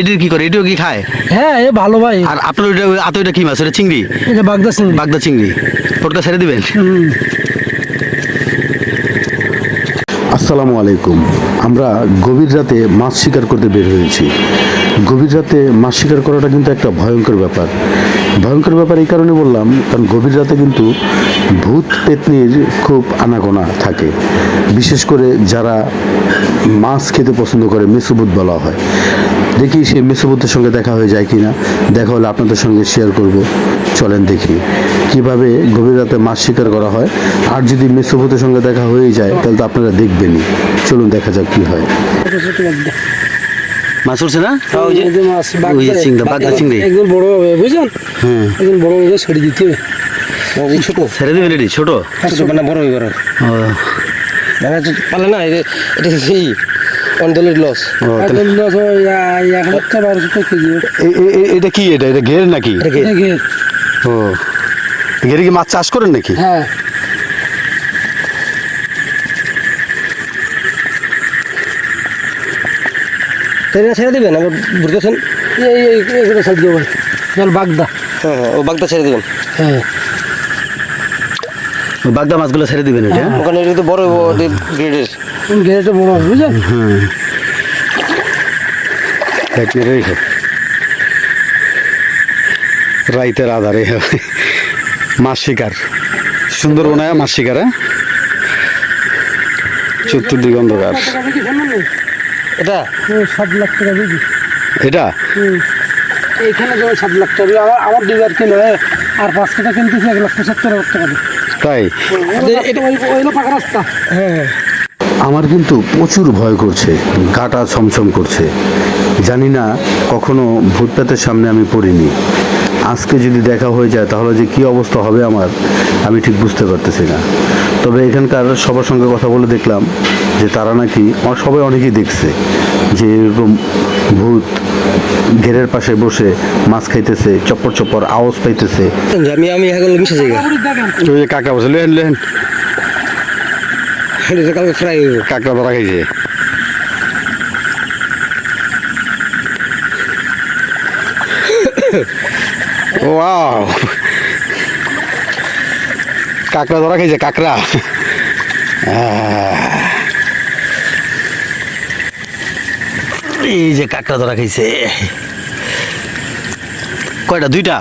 এটার কি করে? এটাও কি খায়? হ্যাঁ এ ভালো ভাই। আর আপনার ওইটা আতো এটা কি মাছ? ওটা চিংড়ি? এটা বাগদা চিংড়ি। বাগদা চিংড়ি। পটকা ছেড়ে দিবেন? হুম। আসসালামু আলাইকুম। আমরা গভীর রাতে মাছ শিকার করতে বের হয়েছি। গভীর রাতে মাছ শিকার করাটা কিন্তু একটা ভয়ঙ্কর ব্যাপার। ভয়ঙ্কর ব্যাপার এই কারণে বললাম, কারণ গভীর রাতে কিন্তু ভূত পেতনির খুব আনাগোনা থাকে। বিশেষ করে যারা মাছ খেতে পছন্দ করে মেসুবুত বলা হয়। দেখি সেই মেসুবুতের সঙ্গে দেখা হয়ে যায় কি না দেখা হলে আপনাদের সঙ্গে শেয়ার করব। চলেন দেখি কীভাবে গভীর রাতে মাছ শিকার করা হয়। আর যদি মেসুবুতের সঙ্গে দেখা হয়ে যায়, তাহলে তো আপনারা দেখবেনই। চলুন দেখা যাক কি হয়। মাছ উঠছে না এই যে মাছ ওই যে চিংড়ি, বাগদা চিংড়ি। একদম বড় হবে বুঝলেন? হ্যাঁ। একদম বড় হবে ছেড়ে দিতে হবে। ছোট। ছেড়ে দিবেন এটি ছোট? ছোট। বড় হয়ে বড় ও। হচ্ছে পারলে না এটা এটা সেই অন্দলের লস। ও, তাহলে- একদম দশ আ- এক হাজার বারোশো কেজি। এ- এ- এ- এটা কি এটা এটা ঘের নাকি? ও। ঘেরে কি মাছ চাষ করেন নাকি? হ্যাঁ। ছেড়ে দেবেন আবার বুঝতেছেন এই এগুলো জল বাগদা। হ্যাঁ হ্যাঁ ও বাগদা ছেড়ে দেবেন? হ্যাঁ। বাগদা মাছগুলো ছেড়ে দিবেন এটা হ্যাঁ? ওখানে এটা তো বড় গ্রেডের ঘেরেটা বড় বুঝলেন? রেখে রাইতের আধারে মাছ শিকার। সুন্দরবনায় মাছ শিকার হ্যাঁ? চতুর্দিকে অন্ধকার এটা? সাত লাখ টাকা বুঝি এটা? এইখানে যেমন সাত লাখ টাকা আমার আমার কিলো এ, আর পাঁচ টাকা কিনতেছি এক লাখ পঁচাত্তর হাজার টাকা। তাই? এটা ওই পাকা রাস্তা। হ্যাঁ। আমার কিন্তু প্রচুর ভয় করছে গাটা ছমছম করছে। জানি না কখনো ভূত সামনে আমি পড়িনি। আজকে যদি দেখা হয়ে যায় তাহলে যে কি অবস্থা হবে আমার আমি ঠিক বুঝতে পারতেছি না। তবে এখানকার সবার সঙ্গে কথা বলে দেখলাম যে তারা নাকি সবাই অনেকেই দেখছে যে এরকম ভূত ঘেরের পাশে বসে মাছ খাইতেছে চপ্পর চপ্পর আওয়াজ পাইতেছে। আমি আমি এগুলো মিশে যাই ওই যে কাকা বসে লেন লেন। ফ্রাই কাকড়া ধরা খাইছে। ওয়াও। কাকড়া ধরা খাইছে কাকড়া। এই যে কাকড়া ধরা খাইছে। কয়টা? দুইটা?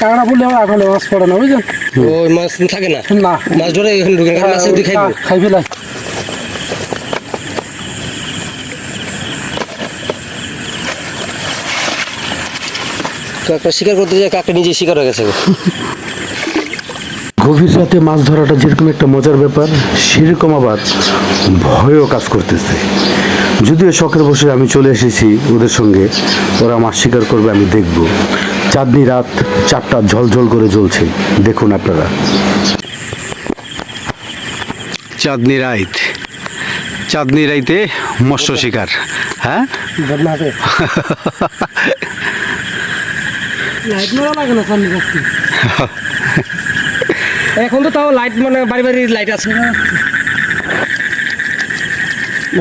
টাকা বললে আমার এখন মাছ পড়ে না বুঝলেন? ওই মাছ থাকে না? না। মাছ ধরে এখানে ঢুকে কারণ মাছ তুই খাইবো। খাই ফেলাই। কাকটা শিকার করতে যায় কাকটা নিজে শিকার হয়ে গেছে গভীর রাতে মাছ ধরাটা যেরকম একটা মজার ব্যাপার সেরকম আবার ভয়ও কাজ করতেছে। যদিও শখের বসে আমি চলে এসেছি ওদের সঙ্গে ওরা মাছ শিকার করবে আমি দেখব। চাঁদনি রাত চারটা ঝলঝল করে জ্বলছে দেখুন আপনারা। চাঁদনি রাইত। চাঁদনি রাইতে মৎস্য শিকার হ্যাঁ? লাইট মারা লাগে না সামনে রাখতে এখন তো তাও লাইট মানে বাড়ি বাড়ি লাইট আছে।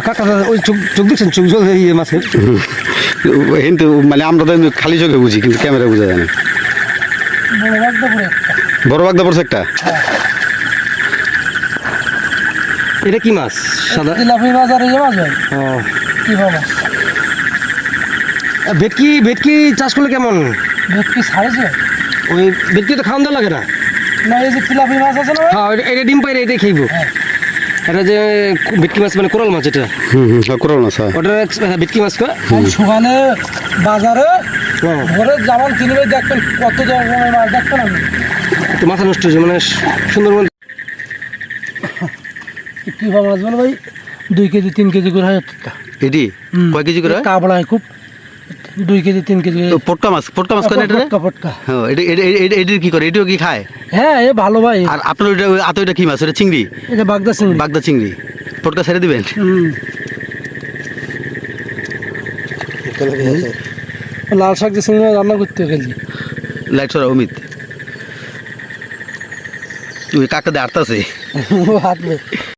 কাকা ওই চোখ চোখ দেখছেন? চোখ জল ইয়ে মাছের কিন্তু মানে আমরা তো খালি চোখে বুঝি কিন্তু ক্যামেরা বোঝা যায় না। বড় বাগদা পড়ছে একটা? এটা কি মাছ? সাদা? মাছ আর ইয়ে মাছ ও। কি বাবা ভেটকি ভেটকি চাষ করলে কেমন? ভেটকি ছাড়েছে? ওই ভেটকি তো খাওয়ান লাগে না? না এই যে তিলাপি মাছ আছে না হ্যাঁ এটা- ডিম পাইরে এটাই খাইবো। এটা যে ভেটকি মাছ মানে কোরাল মাছ এটা। হুম হুম করো না স্যার ওটা ভেটকি মাছ কয়? আজ বাজারে হ্যাঁ। ঘরে যেমন কিনবে দেখবেন কত রকমের মাছ দেখবেন আমি তো মাথা নষ্ট হয়েছে মানে সুন্দরবন কি মাছ বলো ভাই? দুই কেজি তিন কেজি করে হয় এটি? কয় কেজি করে হয়? কাবড়ায় খুব। দুই কেজি তিন কেজি। পটকা মাছ পটকা মাছ এটা পটকা পটকা হ্যাঁ এটা এটা এটা- কি করে? এটিও কি খায়? হ্যাঁ এ ভালো ভাই। আর আপনার ওইটা আতো এটা কি মাছ? ওটা চিংড়ি? এটা বাগদা চিংড়ি। বাগদা চিংড়ি। পটকা ছেড়ে দিবেন? লাল শাক দিয়ে চিংড়ি রান্না করতে গেছি লাইট সরা অমিত। ওই কাকা দিয়ে আটতাছে। হাত